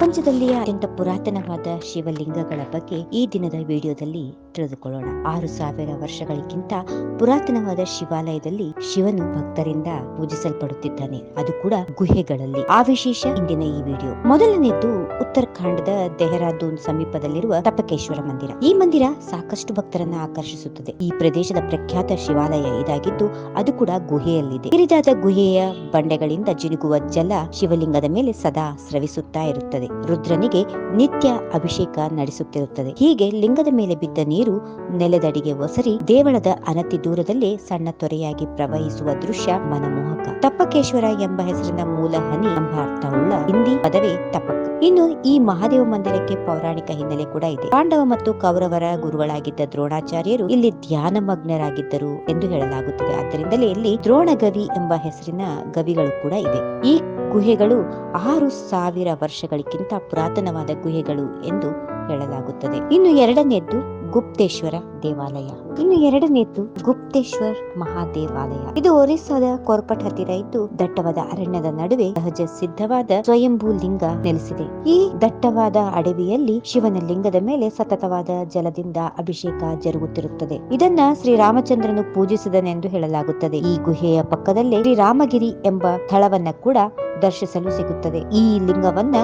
ಪ್ರಪಂಚದಲ್ಲಿಯ ಅತ್ಯಂತ ಪುರಾತನವಾದ ಶಿವಲಿಂಗಗಳ ಬಗ್ಗೆ ಈ ದಿನದ ವಿಡಿಯೋದಲ್ಲಿ ತಿಳಿದುಕೊಳ್ಳೋಣ. ಆರು ಸಾವಿರ ವರ್ಷಗಳಿಗಿಂತ ಪುರಾತನವಾದ ಶಿವಾಲಯದಲ್ಲಿ ಶಿವನು ಭಕ್ತರಿಂದ ಪೂಜಿಸಲ್ಪಡುತ್ತಿದ್ದಾನೆ. ಅದು ಕೂಡ ಗುಹೆಗಳಲ್ಲಿ. ಆ ವಿಶೇಷ ಇಂದಿನ ಈ ವಿಡಿಯೋ. ಮೊದಲನೇದ್ದು ಉತ್ತರಾಖಂಡದ ದೆಹರಾದೂನ್ ಸಮೀಪದಲ್ಲಿರುವ ತಪಕೇಶ್ವರ ಮಂದಿರ. ಈ ಮಂದಿರ ಸಾಕಷ್ಟು ಭಕ್ತರನ್ನ ಆಕರ್ಷಿಸುತ್ತದೆ. ಈ ಪ್ರದೇಶದ ಪ್ರಖ್ಯಾತ ಶಿವಾಲಯ ಇದಾಗಿದ್ದು ಅದು ಕೂಡ ಗುಹೆಯಲ್ಲಿದೆ. ಕಿರಿದಾದ ಗುಹೆಯ ಬಂಡೆಗಳಿಂದ ಜಿನುಗುವ ಜಲ ಶಿವಲಿಂಗದ ಮೇಲೆ ಸದಾ ಸ್ರವಿಸುತ್ತಾ ಇರುತ್ತದೆ. ರುದ್ರನಿಗೆ ನಿತ್ಯ ಅಭಿಷೇಕ ನಡೆಸುತ್ತಿರುತ್ತದೆ. ಹೀಗೆ ಲಿಂಗದ ಮೇಲೆ ಬಿದ್ದ ನೀರು ನೆಲದಡಿಗೆ ಒಸರಿ ದೇವಳದ ಅನತಿ ದೂರದಲ್ಲೇ ಸಣ್ಣ ತೊರೆಯಾಗಿ ಪ್ರವಹಿಸುವ ದೃಶ್ಯ ಮನಮೋಹಕ. ತಪ್ಪಕೇಶ್ವರ ಎಂಬ ಹೆಸರಿನ ಮೂಲ ಹನಿ ಎಂಬ ಅರ್ಥವುಳ್ಳ ಹಿಂದಿ ಪದವೇ ತಪಕ್ ಇನ್ನು ಈ ಮಹಾದೇವ ಮಂದಿರಕ್ಕೆ ಪೌರಾಣಿಕ ಹಿನ್ನೆಲೆ ಕೂಡ ಇದೆ. ಪಾಂಡವ ಮತ್ತು ಕೌರವರ ಗುರುಗಳಾಗಿದ್ದ ದ್ರೋಣಾಚಾರ್ಯರು ಇಲ್ಲಿ ಧ್ಯಾನ ಮಗ್ನರಾಗಿದ್ದರು ಎಂದು ಹೇಳಲಾಗುತ್ತದೆ. ಆದ್ದರಿಂದಲೇ ಇಲ್ಲಿ ದ್ರೋಣಗವಿ ಎಂಬ ಹೆಸರಿನ ಗವಿಗಳು ಕೂಡ ಇದೆ. ಈ ಗುಹೆಗಳು ಆರು ಸಾವಿರ ವರ್ಷಗಳಿಗಿಂತ ಪುರಾತನವಾದ ಗುಹೆಗಳು ಎಂದು ಹೇಳಲಾಗುತ್ತದೆ. ಇನ್ನು ಎರಡನೇದ್ದು ಗುಪ್ತೇಶ್ವರ ದೇವಾಲಯ. ಇನ್ನು ಎರಡನೇದು ಗುಪ್ತೇಶ್ವರ್ ಮಹಾದೇವಾಲಯ. ಇದು ಒರಿಸ್ಸಾದ ಕೋರ್ಪಟ್ ಹತ್ತಿರ ಇದ್ದು, ದಟ್ಟವಾದ ಅರಣ್ಯದ ನಡುವೆ ಸಹಜ ಸಿದ್ಧವಾದ ಸ್ವಯಂಭೂ ಲಿಂಗ ನೆಲೆಸಿದೆ. ಈ ದಟ್ಟವಾದ ಅಡವಿಯಲ್ಲಿ ಶಿವನ ಲಿಂಗದ ಮೇಲೆ ಸತತವಾದ ಜಲದಿಂದ ಅಭಿಷೇಕ ಜರುಗುತ್ತಿರುತ್ತದೆ. ಇದನ್ನ ಶ್ರೀರಾಮಚಂದ್ರನು ಪೂಜಿಸಿದನೆಂದು ಹೇಳಲಾಗುತ್ತದೆ. ಈ ಗುಹೆಯ ಪಕ್ಕದಲ್ಲೇ ಶ್ರೀರಾಮಗಿರಿ ಎಂಬ ಸ್ಥಳವನ್ನ ಕೂಡ ದರ್ಶಿಸಲು ಸಿಗುತ್ತದೆ. ಈ ಲಿಂಗವನ್ನ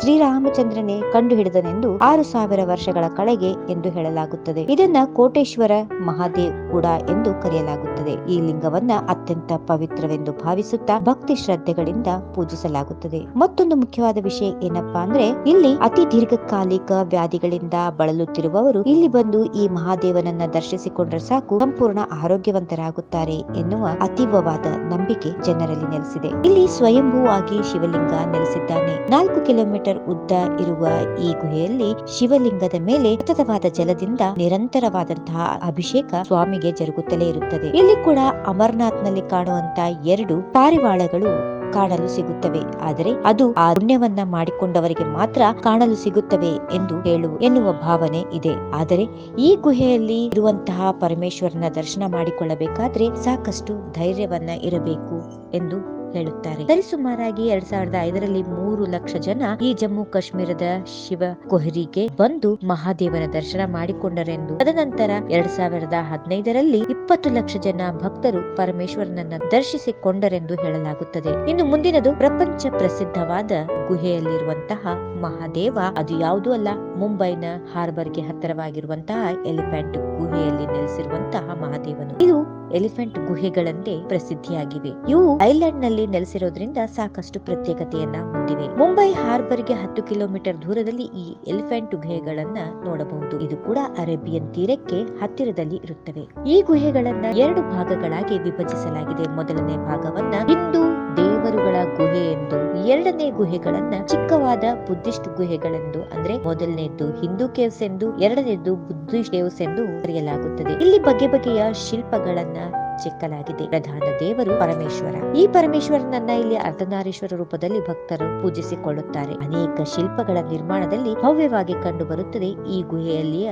ಶ್ರೀರಾಮಚಂದ್ರನೇ ಕಂಡು ಹಿಡಿದನೆಂದು ಆರು ಸಾವಿರ ವರ್ಷಗಳ ಕಳೆಗೆ ಎಂದು ಹೇಳಲಾಗುತ್ತದೆ. ಇದನ್ನ ಕೋಟೇಶ್ವರ ಮಹಾದೇವ್ ಕೂಡ ಎಂದು ಕರೆಯಲಾಗುತ್ತದೆ. ಈ ಲಿಂಗವನ್ನ ಅತ್ಯಂತ ಪವಿತ್ರವೆಂದು ಭಾವಿಸುತ್ತಾ ಭಕ್ತಿ ಶ್ರದ್ಧೆಗಳಿಂದ ಪೂಜಿಸಲಾಗುತ್ತದೆ. ಮತ್ತೊಂದು ಮುಖ್ಯವಾದ ವಿಷಯ ಏನಪ್ಪಾ ಅಂದ್ರೆ, ಇಲ್ಲಿ ಅತಿ ದೀರ್ಘಕಾಲಿಕ ವ್ಯಾಧಿಗಳಿಂದ ಬಳಲುತ್ತಿರುವವರು ಇಲ್ಲಿ ಬಂದು ಈ ಮಹಾದೇವನನ್ನ ದರ್ಶಿಸಿಕೊಂಡ್ರೆ ಸಾಕು, ಸಂಪೂರ್ಣ ಆರೋಗ್ಯವಂತರಾಗುತ್ತಾರೆ ಎನ್ನುವ ಅತೀವವಾದ ನಂಬಿಕೆ ಜನರಲ್ಲಿ ನೆಲೆಸಿದೆ. ಇಲ್ಲಿ ಸ್ವಯಂಭೂ ಶಿವಲಿಂಗ ನೆಲೆಸಿದ್ದಾನೆ. ನಾಲ್ಕು ಕಿಲೋಮೀಟರ್ ಉದ್ದ ಇರುವ ಈ ಗುಹೆಯಲ್ಲಿ ಶಿವಲಿಂಗದ ಮೇಲೆ ಸತತವಾದ ಜಲದಿಂದ ನಿರಂತರವಾದಂತಹ ಅಭಿಷೇಕ ಸ್ವಾಮಿಗೆ ಜರುಗುತ್ತಲೇ ಇರುತ್ತದೆ. ಇಲ್ಲಿ ಕೂಡ ಅಮರನಾಥ್ನಲ್ಲಿ ಕಾಣುವಂತಹ ಎರಡು ಪಾರಿವಾಳಗಳು ಕಾಣಲು ಸಿಗುತ್ತವೆ. ಆದರೆ ಅದು ಆ ಪುಣ್ಯವನ್ನ ಮಾಡಿಕೊಂಡವರಿಗೆ ಮಾತ್ರ ಕಾಣಲು ಸಿಗುತ್ತವೆ ಎಂದು ಹೇಳು ಎನ್ನುವ ಭಾವನೆ ಇದೆ. ಆದರೆ ಈ ಗುಹೆಯಲ್ಲಿ ಇರುವಂತಹ ಪರಮೇಶ್ವರನ ದರ್ಶನ ಮಾಡಿಕೊಳ್ಳಬೇಕಾದ್ರೆ ಸಾಕಷ್ಟು ಧೈರ್ಯವನ್ನ ಇರಬೇಕು ಎಂದು ಹೇಳುತ್ತಾರೆ. ಸರಿಸುಮಾರಾಗಿ ಎರಡ್ ಸಾವಿರದ ಐದರಲ್ಲಿ ಮೂರು ಲಕ್ಷ ಜನ ಈ ಜಮ್ಮು ಕಾಶ್ಮೀರದ ಶಿವ ಕೊಹರಿಗೆ ಬಂದು ಮಹಾದೇವನ ದರ್ಶನ ಮಾಡಿಕೊಂಡರೆಂದು. ತದನಂತರ ಎರಡ್ ಸಾವಿರದ ಹದಿನೈದರಲ್ಲಿ ಇಪ್ಪತ್ತು ಲಕ್ಷ ಜನ ಭಕ್ತರು ಪರಮೇಶ್ವರನನ್ನ ದರ್ಶಿಸಿಕೊಂಡರೆಂದು ಹೇಳಲಾಗುತ್ತದೆ. ಇನ್ನು ಮುಂದಿನದು ಪ್ರಪಂಚ ಪ್ರಸಿದ್ಧವಾದ ಗುಹೆಯಲ್ಲಿರುವಂತಹ ಮಹಾದೇವ. ಅದು ಯಾವುದೂ ಅಲ್ಲ, ಮುಂಬೈನ ಹಾರ್ಬರ್ಗೆ ಹತ್ತಿರವಾಗಿರುವಂತಹ ಎಲಿಫೆಂಟ್ ಗುಹೆಯಲ್ಲಿ ನೆಲೆಸಿರುವಂತಹ ಮಹಾದೇವನು. ಇದು ಎಲಿಫೆಂಟ್ ಗುಹೆಗಳಂತೆ ಪ್ರಸಿದ್ಧಿಯಾಗಿವೆ. ಇವು ಐಲ್ಯಾಂಡ್ನಲ್ಲಿ ನೆಲೆಸಿರೋದ್ರಿಂದ ಸಾಕಷ್ಟು ಪ್ರತ್ಯೇಕತೆಯನ್ನ ಹೊಂದಿವೆ. ಮುಂಬೈ ಹಾರ್ಬರ್ಗೆ ಹತ್ತು ಕಿಲೋಮೀಟರ್ ದೂರದಲ್ಲಿ ಈ ಎಲಿಫೆಂಟ್ ಗುಹೆಗಳನ್ನ ನೋಡಬಹುದು. ಇದು ಕೂಡ ಅರೇಬಿಯನ್ ತೀರಕ್ಕೆ ಹತ್ತಿರದಲ್ಲಿ ಇರುತ್ತವೆ. ಈ ಗುಹೆಗಳನ್ನ ಎರಡು ಭಾಗಗಳಾಗಿ ವಿಭಜಿಸಲಾಗಿದೆ. ಮೊದಲನೇ ಭಾಗವನ್ನ ಹಿಂದೂ ದೇವರುಗಳ ಗುಹೆ ಎಂದು, ಎರಡನೇ ಗುಹೆಗಳನ್ನ ಚಿಕ್ಕವಾದ ಬುದ್ಧಿಸ್ಟ್ ಗುಹೆಗಳೆಂದು, ಅಂದ್ರೆ ಮೊದಲನೇದ್ದು ಹಿಂದೂ ಕೇವ್ಸ್ ಎಂದು, ಎರಡನೇದ್ದು ಬುದ್ಧಿಸ್ಟ್ ಕೇವ್ಸ್ ಎಂದು ಕರೆಯಲಾಗುತ್ತದೆ. ಇಲ್ಲಿ ಬಗೆ ಬಗೆಯ ಶಿಲ್ಪಗಳನ್ನ ಚೆಕ್ಕಲಾಗಿದೆ. ಪ್ರಧಾನ ದೇವರು ಪರಮೇಶ್ವರ. ಈ ಪರಮೇಶ್ವರನನ್ನ ಇಲ್ಲಿ ಅರ್ಧನಾರೇಶ್ವರ ರೂಪದಲ್ಲಿ ಭಕ್ತರು ಪೂಜಿಸಿಕೊಳ್ಳುತ್ತಾರೆ. ಅನೇಕ ಶಿಲ್ಪಗಳ ನಿರ್ಮಾಣದಲ್ಲಿ ಭವ್ಯವಾಗಿ ಕಂಡು ಬರುತ್ತದೆ ಈ ಗುಹೆಯಲ್ಲಿಯ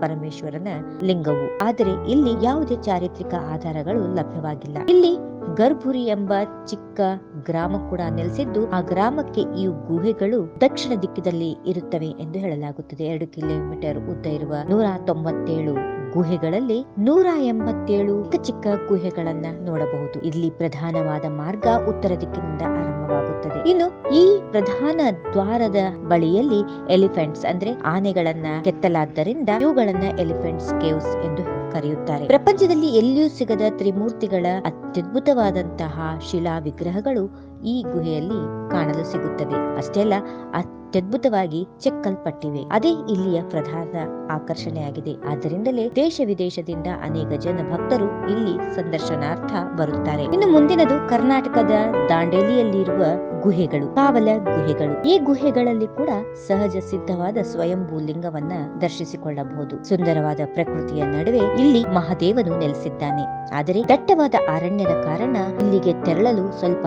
ಪರಮೇಶ್ವರನ ಲಿಂಗವು. ಆದರೆ ಇಲ್ಲಿ ಯಾವುದೇ ಚಾರಿತ್ರಿಕ ಆಧಾರಗಳು ಲಭ್ಯವಾಗಿಲ್ಲ. ಇಲ್ಲಿ ಗರ್ಭುರಿ ಎಂಬ ಚಿಕ್ಕ ಗ್ರಾಮ ಕೂಡ ನೆಲೆಸಿದ್ದು, ಆ ಗ್ರಾಮಕ್ಕೆ ಈ ಗುಹೆಗಳು ದಕ್ಷಿಣ ದಿಕ್ಕಿನಲ್ಲಿ ಇರುತ್ತವೆ ಎಂದು ಹೇಳಲಾಗುತ್ತದೆ. ಎರಡು ಕಿಲೋಮೀಟರ್ ಉದ್ದ ಇರುವ ನೂರ ತೊಂಬತ್ತೇಳು ಗುಹೆಗಳಲ್ಲಿ ನೂರ ಎಂಬತ್ತೇಳು ಚಿಕ್ಕ ಚಿಕ್ಕ ಗುಹೆಗಳನ್ನ ನೋಡಬಹುದು. ಇಲ್ಲಿ ಪ್ರಧಾನವಾದ ಮಾರ್ಗ ಉತ್ತರ ದಿಕ್ಕಿನಿಂದ ಆರಂಭವಾಗುತ್ತದೆ. ಇನ್ನು ಈ ಪ್ರಧಾನ ದ್ವಾರದ ಬಳಿಯಲ್ಲಿ ಎಲಿಫೆಂಟ್ಸ್ ಅಂದ್ರೆ ಆನೆಗಳನ್ನ ಕೆತ್ತಲಾದ್ದರಿಂದ ಇವುಗಳನ್ನ ಎಲಿಫೆಂಟ್ಸ್ ಕೇವ್ಸ್ ಎಂದು ಕರೆಯುತ್ತಾರೆ. ಪ್ರಪಂಚದಲ್ಲಿ ಎಲ್ಲಿಯೂ ಸಿಗದ ತ್ರಿಮೂರ್ತಿಗಳ ಅತ್ಯದ್ಭುತವಾದಂತಹ ಶಿಲಾ ವಿಗ್ರಹಗಳು ಈ ಗುಹೆಯಲ್ಲಿ ಕಾಣಲು ಸಿಗುತ್ತವೆ ಅಷ್ಟೇ ಅಲ್ಲ, ಅತ್ಯದ್ಭುತವಾಗಿ ಚೆಕ್ಕಲ್ಪಟ್ಟಿವೆ. ಅದೇ ಇಲ್ಲಿಯ ಪ್ರಧಾನ ಆಕರ್ಷಣೆಯಾಗಿದೆ. ಆದ್ದರಿಂದಲೇ ದೇಶ ವಿದೇಶದಿಂದ ಅನೇಕ ಜನ ಭಕ್ತರು ಇಲ್ಲಿ ಸಂದರ್ಶನಾರ್ಥ ಬರುತ್ತಾರೆ. ಇನ್ನು ಮುಂದಿನದು ಕರ್ನಾಟಕದ ದಾಂಡೇಲಿಯಲ್ಲಿರುವ ಗುಹೆಗಳು, ಕಾವಲ ಗುಹೆಗಳು. ಈ ಗುಹೆಗಳಲ್ಲಿ ಕೂಡ ಸಹಜ ಸಿದ್ಧವಾದ ಸ್ವಯಂಭೂ ಲಿಂಗವನ್ನ ದರ್ಶಿಸಿಕೊಳ್ಳಬಹುದು. ಸುಂದರವಾದ ಪ್ರಕೃತಿಯ ನಡುವೆ ಇಲ್ಲಿ ಮಹಾದೇವನು ನೆಲೆಸಿದ್ದಾನೆ. ಆದರೆ ದಟ್ಟವಾದ ಅರಣ್ಯದ ಕಾರಣ ಇಲ್ಲಿಗೆ ತೆರಳಲು ಸ್ವಲ್ಪ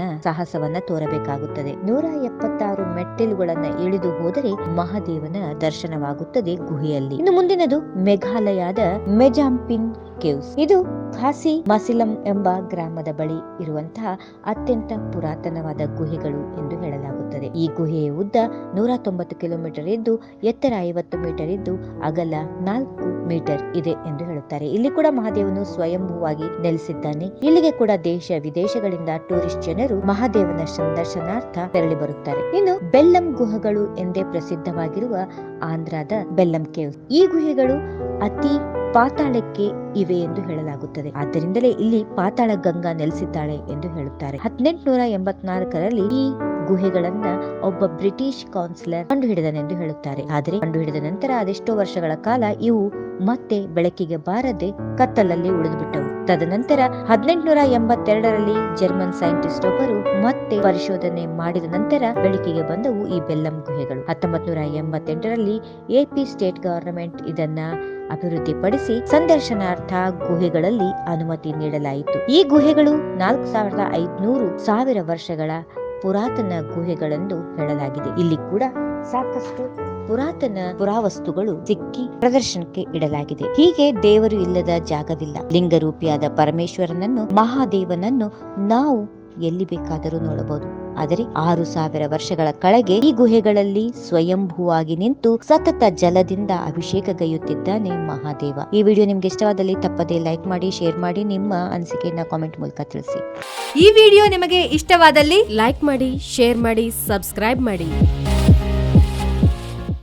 ಸಾಹಸವನ್ನ ತೋರಬೇಕಾಗುತ್ತದೆ. ನೂರ ಎಪ್ಪತ್ತಾರು ಮೆಟ್ಟಿಲುಗಳನ್ನ ಇಳಿದು ಹೋದರೆ ಮಹಾದೇವನ ದರ್ಶನವಾಗುತ್ತದೆ ಗುಹೆಯಲ್ಲಿ. ಇನ್ನು ಮುಂದಿನದು ಮೇಘಾಲಯದ ಮೆಜಾಂಪಿನ್ ಕೇವ್ಸ್ ಇದು ಖಾಸಿ ಮಸಿಲಂ ಎಂಬ ಗ್ರಾಮದ ಬಳಿ ಇರುವಂತಹ ಅತ್ಯಂತ ಪುರಾತನವಾದ ಗುಹೆಗಳು ಎಂದು ಹೇಳಲಾಗುತ್ತದೆ. ಈ ಗುಹೆಯ ಉದ್ದ ನೂರ ತೊಂಬತ್ತು ಕಿಲೋಮೀಟರ್ ಇದ್ದು ಎತ್ತರ ಐವತ್ತು ಮೀಟರ್ ಇದ್ದು ಅಗಲ ನಾಲ್ಕು ಮೀಟರ್ ಇದೆ ಎಂದು ಹೇಳುತ್ತಾರೆ. ಇಲ್ಲಿ ಕೂಡ ಮಹಾದೇವನು ಸ್ವಯಂಭೂವಾಗಿ ನೆಲೆಸಿದ್ದಾನೆ. ಇಲ್ಲಿಗೆ ಕೂಡ ದೇಶ ವಿದೇಶಗಳಿಂದ ಟೂರಿಸ್ಟ್ ಜನರು ಮಹಾದೇವನ ಸಂದರ್ಶನಾರ್ಥ ತೆರಳಿ ಬರುತ್ತಾರೆ. ಇನ್ನು ಬೆಲ್ಲಂ ಗುಹೆಗಳು ಎಂದೇ ಪ್ರಸಿದ್ಧವಾಗಿರುವ ಆಂಧ್ರದ ಬೆಲ್ಲಂ ಕೇವ್ ಈ ಗುಹೆಗಳು ಅತಿ ಪಾತಾಳಕ್ಕೆ ಇವೆ ಎಂದು ಹೇಳಲಾಗುತ್ತದೆ. ಆದ್ದರಿಂದಲೇ ಇಲ್ಲಿ ಪಾತಾಳ ಗಂಗಾ ನೆಲೆಸಿದ್ದಾಳೆ ಎಂದು ಹೇಳುತ್ತಾರೆ. ಹದಿನೆಂಟುನೂರ ಎಂಬತ್ನಾಲ್ಕರಲ್ಲಿ ಈ ಗುಹೆಗಳನ್ನ ಒಬ್ಬ ಬ್ರಿಟಿಷ್ ಕೌನ್ಸಿಲರ್ ಕಂಡುಹಿಡಿದನೆಂದು ಹೇಳುತ್ತಾರೆ. ಆದರೆ ಕಂಡುಹಿಡಿದ ನಂತರ ಅದೆಷ್ಟೋ ವರ್ಷಗಳ ಕಾಲ ಇವು ಮತ್ತೆ ಬೆಳಕಿಗೆ ಬಾರದೆ ಕತ್ತಲಲ್ಲಿ ಉಳಿದುಬಿಟ್ಟವು. ತದನಂತರ ಹದಿನೆಂಟುನೂರ ಎಂಬತ್ತೆರಡರಲ್ಲಿ ಜರ್ಮನ್ ಸೈಂಟಿಸ್ಟ್ ಒಬ್ಬರು ಮತ್ತೆ ಪರಿಶೋಧನೆ ಮಾಡಿದ ನಂತರ ಬೆಳಕಿಗೆ ಬಂದವು ಈ ಬೆಲ್ಲಂ ಗುಹೆಗಳು. ಹತ್ತೊಂಬತ್ ನೂರ ಎಂಬತ್ತೆಂಟರಲ್ಲಿ ಎಪಿ ಸ್ಟೇಟ್ ಗವರ್ನಮೆಂಟ್ ಇದನ್ನ ಅಭಿವೃದ್ಧಿಪಡಿಸಿ ಸಂದರ್ಶನಾರ್ಥ ಗುಹೆಗಳಲ್ಲಿ ಅನುಮತಿ ನೀಡಲಾಯಿತು. ಈ ಗುಹೆಗಳು ನಾಲ್ಕು ಸಾವಿರದ ಐದ್ನೂರು ಸಾವಿರ ವರ್ಷಗಳ ಪುರಾತನ ಗುಹೆಗಳೆಂದು ಹೇಳಲಾಗಿದೆ. ಇಲ್ಲಿ ಕೂಡ ಸಾಕಷ್ಟು ಪುರಾತನ ಪುರಾವಸ್ತುಗಳು ಸಿಕ್ಕಿ ಪ್ರದರ್ಶನಕ್ಕೆ ಇಡಲಾಗಿದೆ. ಹೀಗೆ ದೇವರು ಇಲ್ಲದ ಜಾಗವಿಲ್ಲ. ಲಿಂಗರೂಪಿಯಾದ ಪರಮೇಶ್ವರನನ್ನು, ಮಹಾದೇವನನ್ನು ನಾವು ಎಲ್ಲಿ ಬೇಕಾದರೂ ನೋಡಬಹುದು. ಆದರೆ ಆರು ಸಾವಿರ ವರ್ಷಗಳ ಕಳೆಗೆ ಈ ಗುಹೆಗಳಲ್ಲಿ ಸ್ವಯಂಭೂವಾಗಿ ನಿಂತು ಸತತ ಜಲದಿಂದ ಅಭಿಷೇಕಗೈಯುತ್ತಿದ್ದಾನೆ ಮಹಾದೇವ. ಈ ವಿಡಿಯೋ ನಿಮ್ಗೆ ಇಷ್ಟವಾದಲ್ಲಿ ತಪ್ಪದೇ ಲೈಕ್ ಮಾಡಿ, ಶೇರ್ ಮಾಡಿ, ನಿಮ್ಮ ಅನಿಸಿಕೆಯನ್ನ ಕಾಮೆಂಟ್ ಮೂಲಕ ತಿಳಿಸಿ. ಈ ವಿಡಿಯೋ ನಿಮಗೆ ಇಷ್ಟವಾದಲ್ಲಿ ಲೈಕ್ ಮಾಡಿ, ಶೇರ್ ಮಾಡಿ, ಸಬ್ಸ್ಕ್ರೈಬ್ ಮಾಡಿ.